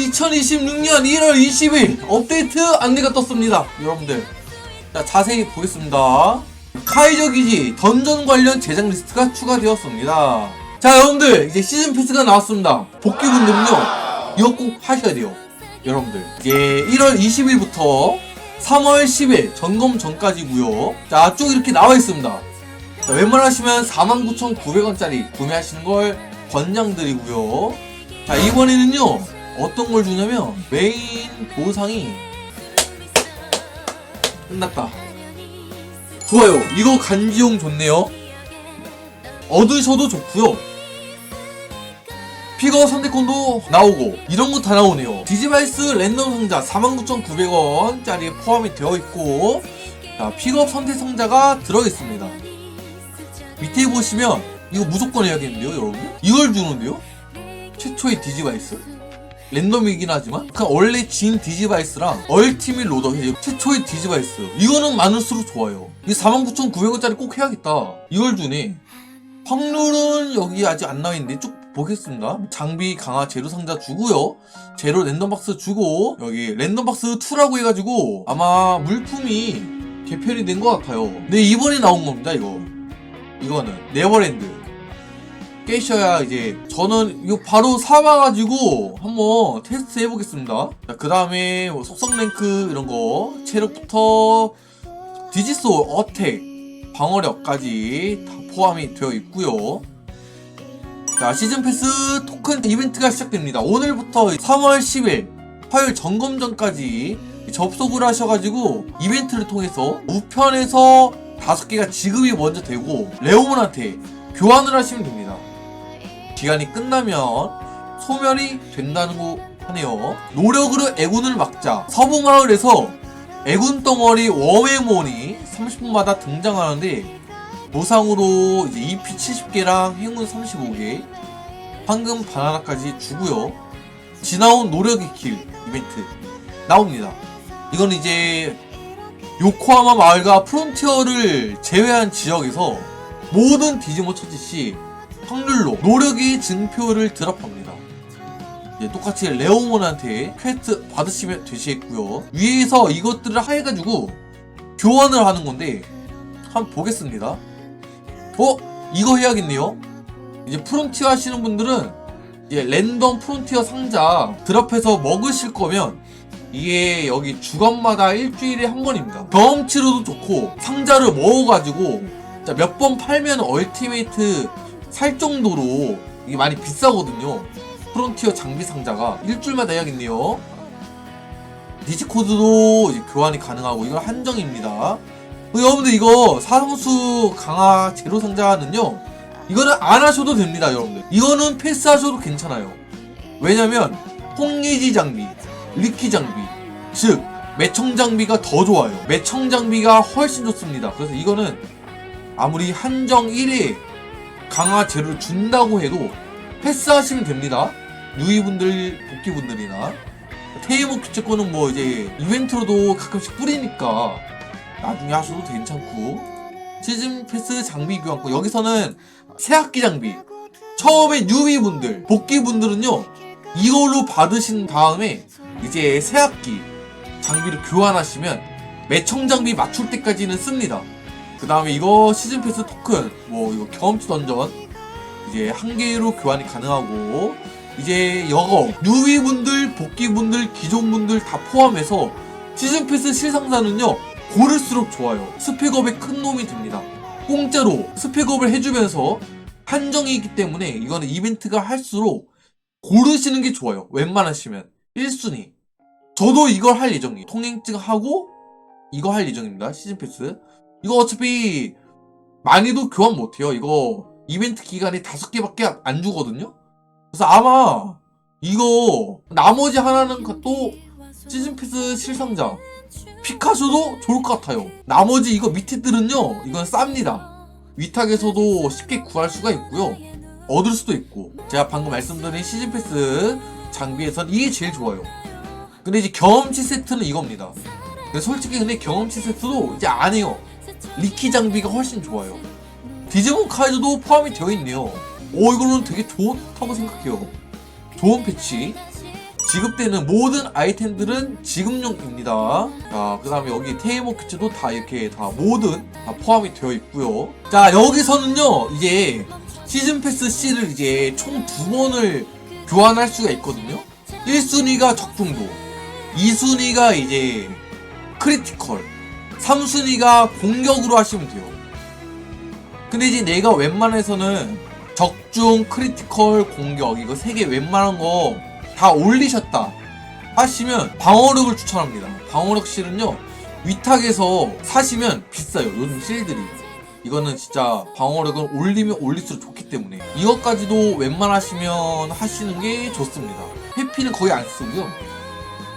2026년 1월 20일 업데이트 안내가 떴습니다. 여러분들. 자, 자세히 보겠습니다. 카이저 기지 던전 관련 제작 리스트가 추가되었습니다. 자, 여러분들. 이제 시즌 패스가 나왔습니다. 복귀분들은요. 이거 꼭 하셔야 돼요. 여러분들. 이제 1월 20일부터 3월 10일 점검 전까지고요. 자, 쭉 이렇게 나와 있습니다. 자, 웬만하시면 49,900원짜리 구매하시는 걸 권장드리고요. 자, 이번에는요, 어떤 걸 주냐면, 메인 보상이 끝났다. 좋아요. 이거 간지용 좋네요. 얻으셔도 좋고요. 피거 선택권도 나오고 이런 거 다 나오네요. 디지바이스 랜덤 상자 49,900원짜리 포함이 되어 있고 자, 픽업 선택 상자가 들어 있습니다. 밑에 보시면 이거 무조건 해야겠는데요, 여러분? 이걸 주는데요? 최초의 디지바이스? 랜덤이긴 하지만 그 원래 진 디지바이스랑 얼티밋 로더 최초의 디지바이스. 이거는 많을수록 좋아요. 이 49,900원짜리 꼭 해야겠다. 이걸 주네 확률은 여기 아직 안 나와있는데 쭉 보겠습니다. 장비 강화 제로 상자 주고요. 제로 랜덤박스 주고 여기 랜덤박스 2라고 해가지고 아마 물품이 개편이 된 것 같아요. 근데 이번에 나온 겁니다 이거. 이거는 네버랜드 깨셔야 이제 저는 이거 바로 사봐가지고 한번 테스트 해보겠습니다. 그 다음에 뭐 속성 랭크 이런 거 체력부터 디지솔 어택 방어력까지 다 포함이 되어 있고요. 자 시즌 패스 토큰 이벤트가 시작됩니다. 오늘부터 3월 10일 화요일 점검 전까지 접속을 하셔가지고 이벤트를 통해서 우편에서 다섯 개가 지급이 먼저 되고 레오몬한테 교환을 하시면 됩니다 기간이 끝나면 소멸이 된다는 거 하네요. 노력으로 애군을 막자. 서부마을에서 애군 덩어리 워메몬이 30분마다 등장하는데 보상으로 이제 EP 70개랑 행운 35개, 황금 바나나까지 주고요. 지나온 노력의 길 이벤트 나옵니다. 이건 이제 요코하마 마을과 프론티어를 제외한 지역에서 모든 디지몬 처지시 확률로 노력의 증표를 드랍합니다. 이제 똑같이 레오몬한테 퀘스트 받으시면 되시겠고요. 위에서 이것들을 해가지고 교환을 하는 건데 한번 보겠습니다. 어? 이거 해야겠네요. 이제 프론티어 하시는 분들은 이제 랜덤 프론티어 상자 드랍해서 먹으실 거면 이게 여기 주간마다 일주일에 한 번입니다. 경험치로도 좋고 상자를 먹어가지고 몇 번 팔면 얼티메이트 살 정도로 이게 많이 비싸거든요. 프론티어 장비 상자가 일주일마다 해야겠네요. 디지코드도 교환이 가능하고 이건 한정입니다. 어, 여러분들 이거 사성수 강화 제로 상자는요. 이거는 안 하셔도 됩니다, 여러분들. 이거는 패스하셔도 괜찮아요. 왜냐면 홍리지 장비, 리키 장비, 즉 매청 장비가 더 좋아요. 매청 장비가 훨씬 좋습니다. 그래서 이거는 아무리 한정 1회 강화 제로를 준다고 해도 패스하시면 됩니다. 유이분들, 복귀분들이나 테이머 규칙권은 뭐 이제 이벤트로도 가끔씩 뿌리니까 나중에 하셔도 괜찮고 시즌 패스 장비 교환권 여기서는 새 학기 장비 처음에 뉴비분들, 복귀분들은요 이걸로 받으신 다음에 이제 새 학기 장비를 교환하시면 매청 장비 맞출 때까지는 씁니다. 그 다음에 이거 시즌 패스 토큰. 뭐 이거 경험치 던전. 이제 한 개로 교환이 가능하고. 이제 여거 뉴비 분들 복귀 분들 기존 분들 다 포함해서 시즌 패스 실상자는요 고를수록 좋아요. 스펙업의 큰 놈이 됩니다. 공짜로 스펙업을 해주면서 한정이기 때문에 이거는 이벤트가 할수록 고르시는 게 좋아요. 웬만하시면. 1순위. 저도 이걸 할 예정이에요. 통행증 하고 이거 할 예정입니다. 시즌 패스 이거 어차피 많이도 교환 못해요. 이거 이벤트 기간이 다섯 개밖에 안 주거든요. 그래서 아마 이거 나머지 하나는 그또 시즌 패스 실상자 피카소도 좋을 것 같아요. 나머지 이거 밑에들은요, 이건 쌉니다. 위탁에서도 쉽게 구할 수가 있고요. 얻을 수도 있고. 제가 방금 말씀드린 시즌 패스 장비에선 이게 제일 좋아요. 근데 이제 경험치 세트는 이겁니다. 근데 솔직히 근데 경험치 세트도 이제 안 해요. 리키 장비가 훨씬 좋아요. 디지몬 카이드도 포함이 되어 있네요. 오 이거는 되게 좋다고 생각해요. 좋은 패치. 지급되는 모든 아이템들은 지급용입니다. 자, 그 다음에 여기 테이머 큐츠도 다 이렇게 다 모든 다 포함이 되어 있고요. 자, 여기서는요, 이제 시즌 패스 C를 이제 총 두 번을 교환할 수가 있거든요. 1순위가 적중도, 2순위가 이제 크리티컬, 3순위가 공격으로 하시면 돼요. 근데 이제 내가 웬만해서는 적중, 크리티컬, 공격 이거 세 개 웬만한 거 다 올리셨다 하시면 방어력을 추천합니다. 방어력 실은요 위탁에서 사시면 비싸요. 요즘 실들이 이거는 진짜 방어력은 올리면 올릴수록 좋기 때문에 이것까지도 웬만하시면 하시는 게 좋습니다. 회피는 거의 안 쓰고요.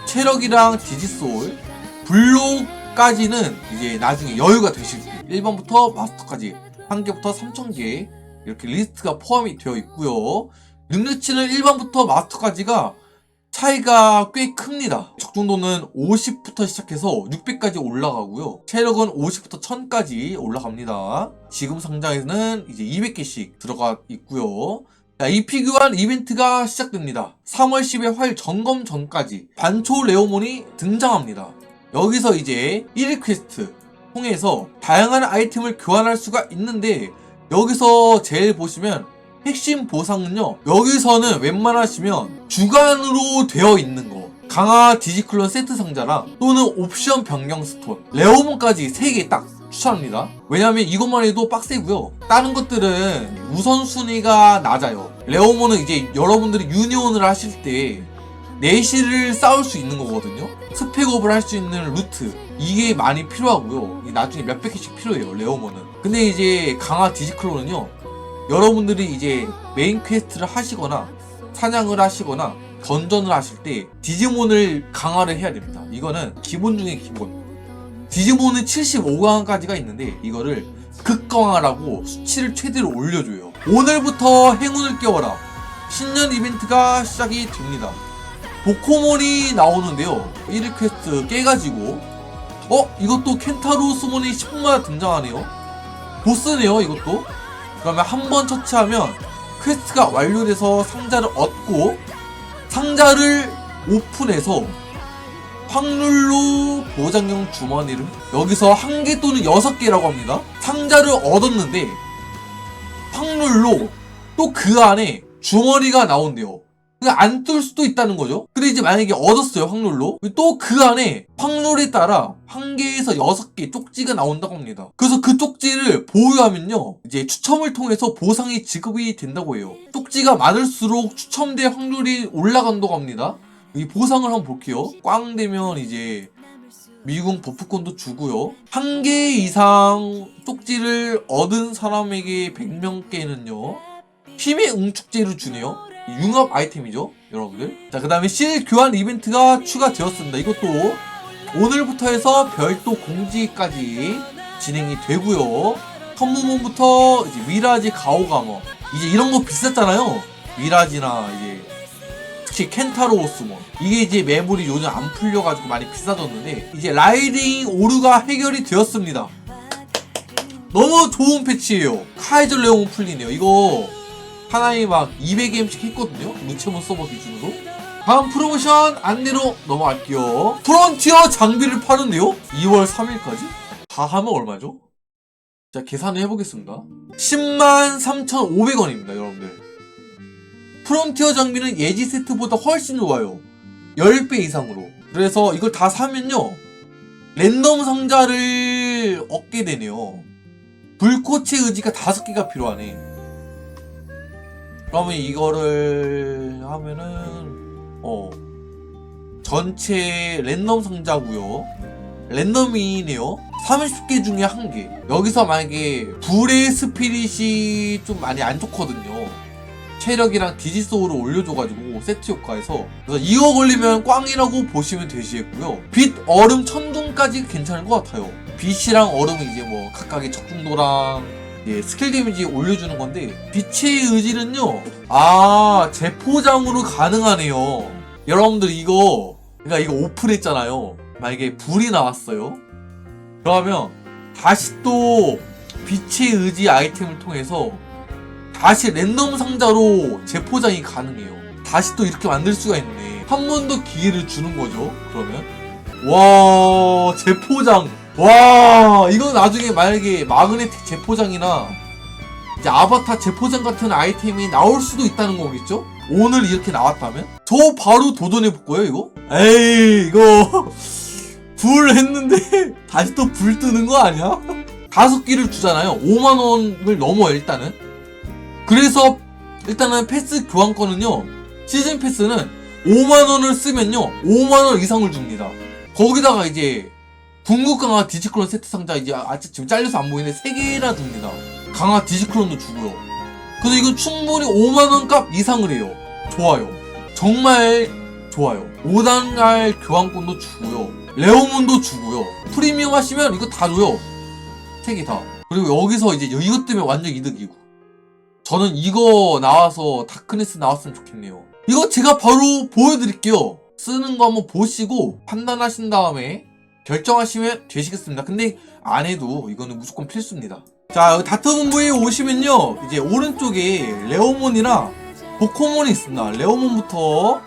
체력이랑 디지소울, 블록 까지는 이제 나중에 여유가 되실 때 1번부터 마스터까지 한 개부터 3,000개 이렇게 리스트가 포함이 되어 있고요. 능력치는 1번부터 마스터까지가 차이가 꽤 큽니다. 적중도는 50부터 시작해서 600까지 올라가고요. 체력은 50부터 1000까지 올라갑니다. 지금 상자에는 이제 200개씩 들어가 있고요. 자, 이 피규어한 이벤트가 시작됩니다. 3월 10일 화요일 점검 전까지 반초 레오몬이 등장합니다. 여기서 이제 1일 퀘스트 통해서 다양한 아이템을 교환할 수가 있는데 여기서 제일 보시면 핵심 보상은요 여기서는 웬만하시면 주간으로 되어 있는 거. 강화 디지클론 세트 상자랑 또는 옵션 변경 스톤. 레오몬까지 3개 딱 추천합니다. 왜냐면 이것만 해도 빡세고요. 다른 것들은 우선순위가 낮아요. 레오몬은 이제 여러분들이 유니온을 하실 때 내실을 쌓을 수 있는 거거든요 스펙업을 할 수 있는 루트 이게 많이 필요하고요 나중에 몇백 개씩 필요해요 레오몬은 근데 이제 강화 디지클론은요 여러분들이 이제 메인 퀘스트를 하시거나 사냥을 하시거나 던전을 하실 때 디지몬을 강화를 해야 됩니다. 이거는 기본 중에 기본. 디지몬은 75강까지가 있는데 이거를 극강화라고 수치를 최대로 올려줘요. 오늘부터 행운을 깨워라. 신년 이벤트가 시작이 됩니다. 보코몬이 나오는데요. 1일 퀘스트 깨가지고 어? 이것도 켄타로 수몬이 10분마다 등장하네요. 보스네요 이것도. 그러면 한 번 처치하면 퀘스트가 완료돼서 상자를 얻고 상자를 오픈해서 확률로 보장용 주머니를 여기서 한 개 또는 여섯 개라고 합니다. 상자를 얻었는데 확률로 또 그 안에 주머니가 나온대요. 안 뜰 수도 있다는 거죠. 근데 이제 만약에 얻었어요, 확률로. 또 그 안에 확률에 따라 한 개에서 여섯 개 쪽지가 나온다고 합니다. 그래서 그 쪽지를 보유하면요. 이제 추첨을 통해서 보상이 지급이 된다고 해요. 쪽지가 많을수록 추첨될 확률이 올라간다고 합니다. 이 보상을 한번 볼게요. 꽝 되면 이제 미국 버프콘도 주고요. 한 개 이상 쪽지를 얻은 사람에게 100명께는요. 힘의 응축제를 주네요. 융합 아이템이죠, 여러분들. 자, 그 다음에 실 교환 이벤트가 추가되었습니다. 이것도 오늘부터 해서 별도 공지까지 진행이 되고요. 선무몬부터 이제 미라지 가오가머 이제 이런 거 비쌌잖아요. 미라지나 이제 특히 켄타로 오스몬 이게 이제 매물이 요즘 안 풀려가지고 많이 비싸졌는데 이제 라이딩 오류가 해결이 되었습니다. 너무 좋은 패치예요. 카이저 레옹 풀리네요. 이거 하나에 막 200게임씩 했거든요. 무체몬 서버 기준으로. 다음 프로모션 안내로 넘어갈게요. 프론티어 장비를 파는데요? 2월 3일까지? 다 하면 얼마죠? 자, 계산을 해보겠습니다. 10만 3,500원입니다, 여러분들. 프론티어 장비는 예지 세트보다 훨씬 좋아요. 10배 이상으로. 그래서 이걸 다 사면요. 랜덤 상자를 얻게 되네요. 불꽃의 의지가 5개가 필요하네. 그러면 이거를 하면은 어 전체 랜덤 상자고요. 랜덤이네요. 30개 중에 한 개. 여기서 만약에 불의 스피릿이 좀 많이 안 좋거든요. 체력이랑 디지소울을 올려줘가지고 세트 효과에서. 그래서 이거 걸리면 꽝이라고 보시면 되시겠고요. 빛, 얼음, 천둥까지 괜찮을 것 같아요. 빛이랑 얼음은 이제 뭐 각각의 적중도랑 예, 스킬 데미지 올려주는 건데 빛의 의지는요 아 재포장으로 가능하네요. 여러분들 이거 그러니까 이거 오픈했잖아요. 만약에 불이 나왔어요. 그러면 다시 또 빛의 의지 아이템을 통해서 다시 랜덤 상자로 재포장이 가능해요. 다시 또 이렇게 만들 수가 있네. 한 번 더 기회를 주는 거죠. 그러면? 와 재포장 와 이거 나중에 만약에 마그네틱 재포장이나 이제 아바타 재포장 같은 아이템이 나올 수도 있다는 거겠죠? 오늘 이렇게 나왔다면 저 바로 도전해 볼 거예요 이거? 에이 이거 불 했는데 다시 또 불 뜨는 거 아니야? 다섯 개를 주잖아요. 5만 원을 넘어요 일단은. 그래서 일단은 패스 교환권은요 시즌 패스는 5만 원을 쓰면요 5만 원 이상을 줍니다. 거기다가 이제 궁극 강화 디지클론 세트 상자 이제 아직 지금 잘려서 안 보이는데 3개나 줍니다. 강화 디지클론도 주고요. 그래서 이건 충분히 5만 원 값 이상을 해요. 좋아요. 정말 좋아요. 5단갈 교환권도 주고요. 레오문도 주고요. 프리미엄 하시면 이거 다 줘요. 세개 다. 그리고 여기서 이제 이것 때문에 완전 이득이고. 저는 이거 나와서 다크네스 나왔으면 좋겠네요. 이거 제가 바로 보여드릴게요. 쓰는 거 한번 보시고 판단하신 다음에 결정하시면 되시겠습니다. 근데 안 해도 이거는 무조건 필수입니다. 자, 여기 다트 본부에 오시면요. 이제 오른쪽에 레오몬이랑 보코몬이 있습니다. 레오몬부터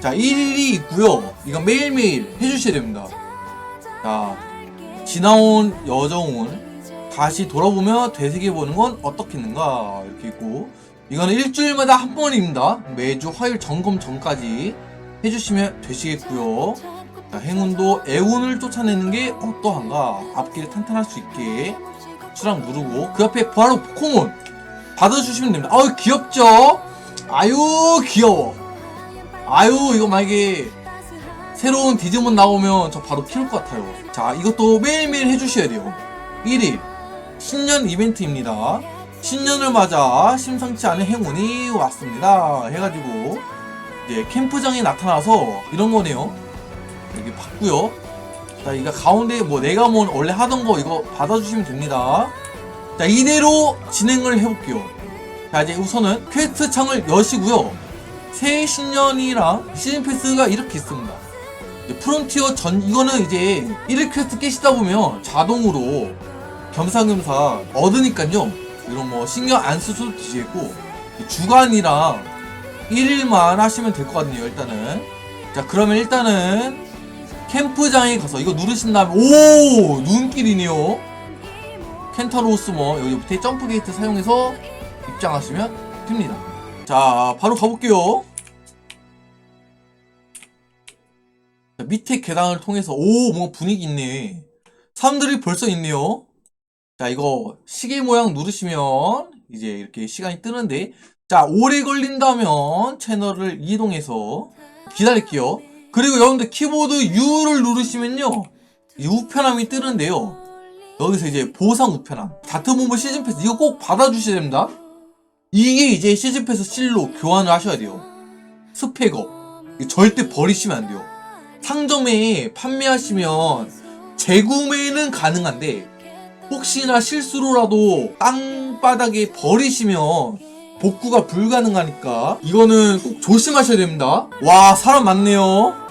자, 1이 있고요. 이건 매일매일 해주셔야 됩니다. 자, 지나온 여정운 다시 돌아보며 되새겨보는 건 어떻겠는가 이렇게 있고 이거는 일주일마다 한 번입니다. 매주 화요일 점검 전까지 해주시면 되시겠고요. 자, 행운도 애운을 쫓아내는 게 어떠한가 앞길이 탄탄할 수 있게 수락 누르고 그 옆에 바로 포코몬 받아주시면 됩니다. 아유 귀엽죠? 아유 귀여워. 아유 이거 만약에 새로운 디지몬 나오면 저 바로 키울 것 같아요. 자 이것도 매일매일 해주셔야 돼요. 1일 신년 이벤트입니다. 신년을 맞아 심상치 않은 행운이 왔습니다. 해가지고 이제 캠프장에 나타나서 이런 거네요. 여기 봤고요. 자, 이거 가운데 뭐 내가 뭐 원래 하던 거 이거 받아주시면 됩니다. 자, 이대로 진행을 해볼게요. 자, 이제 우선은 퀘스트 창을 여시고요. 새 신년이랑 시즌 패스가 이렇게 있습니다. 이제 프론티어 전 이거는 이제 1일 퀘스트 깨시다 보면 자동으로 겸사겸사 얻으니까요. 이런 뭐 신경 안 쓰셔도 되겠고 주간이랑 1일만 하시면 될 것 같네요. 일단은 자 그러면 일단은 캠프장에 가서 이거 누르신 다음에 오 눈길이네요. 켄타로스 뭐 여기 밑에 점프 게이트 사용해서 입장하시면 됩니다. 자 바로 가볼게요. 자, 밑에 계단을 통해서 오 뭔가 분위기 있네. 사람들이 벌써 있네요. 자 이거 시계 모양 누르시면 이제 이렇게 시간이 뜨는데 자 오래 걸린다면 채널을 이동해서 기다릴게요. 그리고 여러분들 키보드 U를 누르시면요 이 우편함이 뜨는데요. 여기서 이제 보상 우편함 다트본부 시즌 패스 이거 꼭 받아주셔야 됩니다. 이게 이제 시즌 패스 실로 교환을 하셔야 돼요. 스펙업 절대 버리시면 안 돼요. 상점에 판매하시면 재구매는 가능한데 혹시나 실수로라도 땅바닥에 버리시면 복구가 불가능하니까 이거는 꼭 조심하셔야 됩니다. 와 사람 많네요.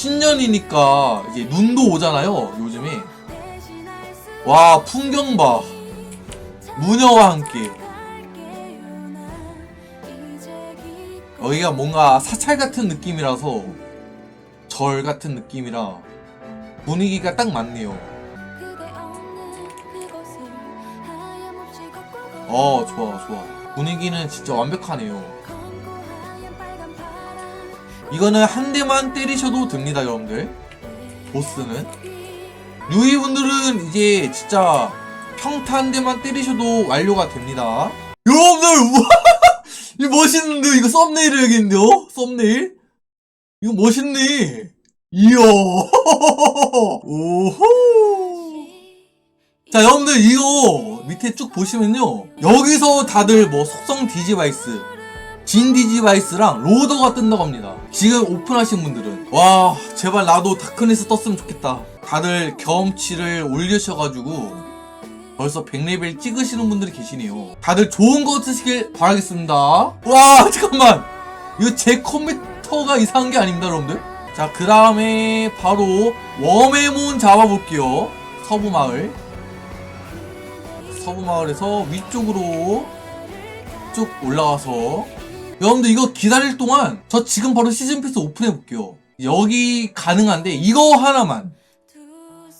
신년이니까 이제 눈도 오잖아요. 요즘에 와 풍경 봐. 무녀와 함께 여기가 뭔가 사찰 같은 느낌이라서 절 같은 느낌이라 분위기가 딱 맞네요. 어 좋아 좋아 분위기는 진짜 완벽하네요. 이거는 한 대만 때리셔도 됩니다 여러분들. 보스는. 유이분들은 이제 진짜 평타 한 대만 때리셔도 완료가 됩니다. 여러분들 우와! 이 멋있는데 이거 썸네일 해야겠는데요? 썸네일? 이거 멋있네. 이야. 오호! 자 여러분들 이거 밑에 쭉 보시면요. 여기서 다들 뭐 속성 디지바이스 진 디지바이스랑 로더가 뜬다고 합니다. 지금 오픈하신 분들은 와 제발 나도 다크네스 떴으면 좋겠다. 다들 경험치를 올리셔가지고 벌써 100레벨 찍으시는 분들이 계시네요. 다들 좋은 거 쓰시길 바라겠습니다. 와 잠깐만! 이거 제 컴퓨터가 이상한 게 아닙니다 여러분들. 자 그 다음에 바로 웜의몬 잡아볼게요. 서부마을. 서부마을에서 위쪽으로 쭉 올라가서 여러분들 이거 기다릴 동안 저 지금 바로 시즌 패스 오픈해 볼게요. 여기 가능한데 이거 하나만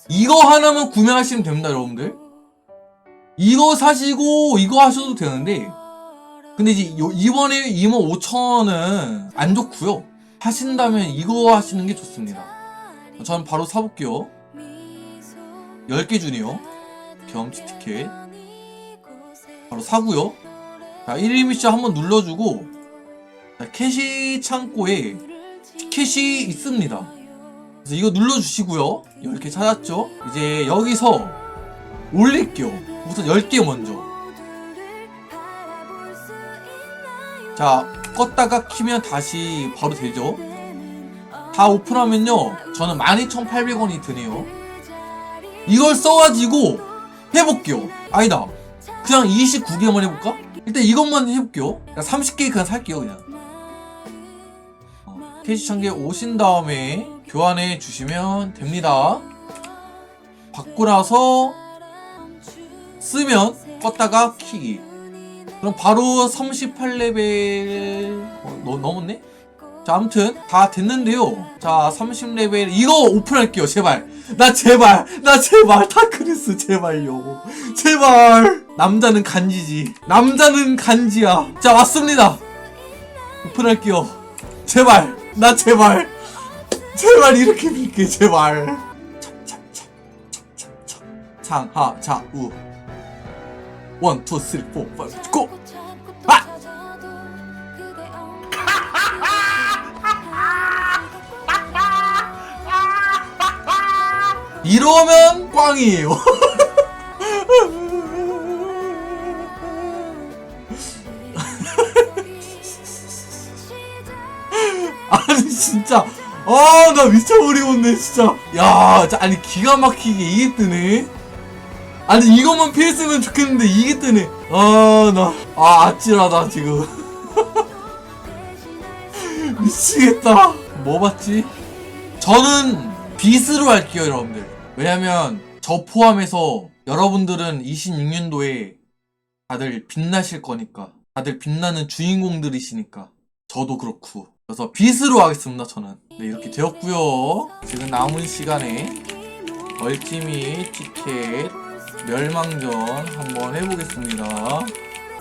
이거 하나만 구매하시면 됩니다, 여러분들. 이거 사시고 이거 하셔도 되는데 근데 이제 요- 이번에 25,000원은 안 좋고요. 하신다면 이거 하시는 게 좋습니다. 저는 바로 사볼게요. 10개 주네요. 경험치 티켓. 바로 사고요. 자, 1일 미션 한번 눌러주고 자, 캐시 창고에 티켓이 있습니다. 그래서 이거 눌러주시고요. 10개 찾았죠? 이제 여기서 올릴게요. 우선 10개 먼저. 자, 껐다가 키면 다시 바로 되죠? 다 오픈하면요. 저는 12,800원이 드네요. 이걸 써가지고 해볼게요. 아니다. 그냥 29개만 해볼까? 일단 이것만 해볼게요. 30개 그냥 살게요, 그냥. 어, 캐시 창기에 오신 다음에 교환해 주시면 됩니다. 받고 나서 쓰면 껐다가 키기. 그럼 바로 38레벨. 어, 너, 넘었네? 자 아무튼 다 됐는데요. 자 30레벨. 이거 오픈할게요 제발. 나 제발 나 제발. 다크리스 제발요. 제발. 남자는 간지지. 남자는 간지야. 자 왔습니다. 오픈할게요. 제발 나 제발 제발 이렇게 빌게 제발 창하자우 원, 투, 쓰리, 포, 파이브, 고! 아! 이러면 꽝이에요. 아 나 미쳐버리겠네 진짜. 야 자, 아니 기가 막히게 이게 뜨네. 아니 이것만 피했으면 좋겠는데 이게 뜨네. 아 나 아 아찔하다 지금. 미치겠다. 뭐 봤지? 저는 빗으로 할게요 여러분들. 왜냐면 저 포함해서 여러분들은 26년도에 다들 빛나실 거니까. 다들 빛나는 주인공들이시니까. 저도 그렇고. 그래서 빗으로 하겠습니다 저는 네 이렇게 되었고요. 지금 남은 시간에 얼티밋 티켓 멸망전 한번 해보겠습니다.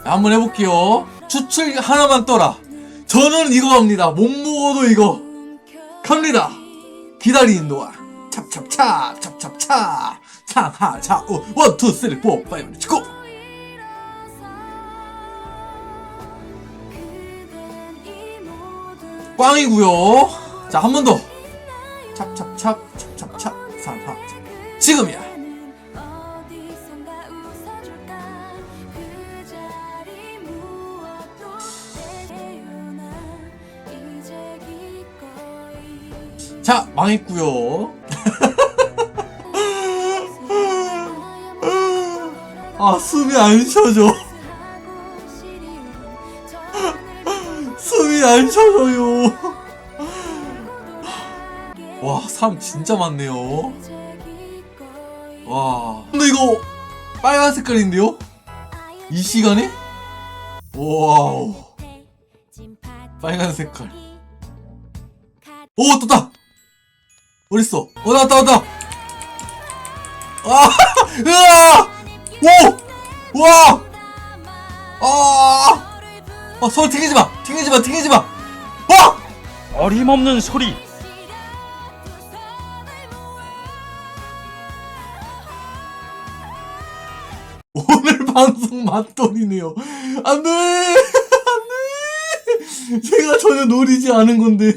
한번 해볼게요. 추출 하나만 떠라. 저는 이거 합니다. 못 먹어도 이거. 갑니다. 기다리는 동안 찹찹찹 찹찹찹 창하자 원투 쓰리 포 파이브 고! 꽝이고요 자 한 번 더. 찹찹찹 찹찹찹 상하 지금이야. 자 망했고요. 아 숨이 안 쉬어져. 숨이 안 쉬어져요 와 사람 진짜 많네요. 와. 근데 이거 빨간 색깔인데요? 이 시간에? 와우. 빨간 색깔. 오 떴다! 어딨어? 어 나왔다 나왔다! 아 으아! 오 와! 아, 아, 손 튕기지 마, 튕기지 마, 튕기지 마. 와, 어림없는 소리 10만돈이네요. 안 돼! 안 돼! 제가 전혀 노리지 않은 건데.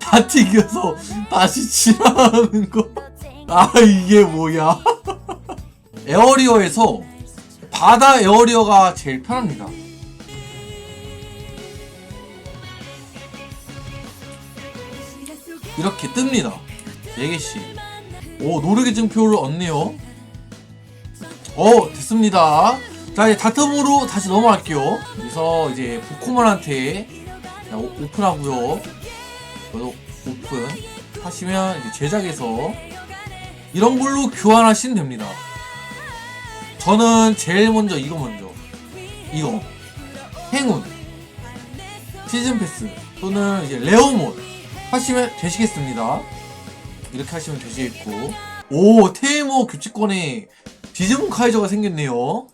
다 튀겨서 다시 칠하는 거. 아, 이게 뭐야. 에어리어에서 바다 에어리어가 제일 편합니다. 이렇게 뜹니다. 4개씩. 오, 노르게 증표를 얻네요. 오, 됐습니다. 자 이제 다텀으로 다시 넘어갈게요. 그래서 이제 오- 오픈하고요. 그래서 오픈 하시면 이제 제작에서 이런 걸로 교환하시면 됩니다. 저는 제일 먼저 이거 먼저. 이거. 행운. 시즌 패스. 또는 이제 레어몬 하시면 되시겠습니다. 이렇게 하시면 되시겠고. 오 테이머 교체권에 디즈몬 카이저가 생겼네요.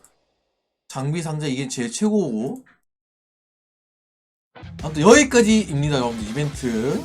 장비 상자 이게 제일 최고고. 아무튼 여기까지입니다 여러분들. 이벤트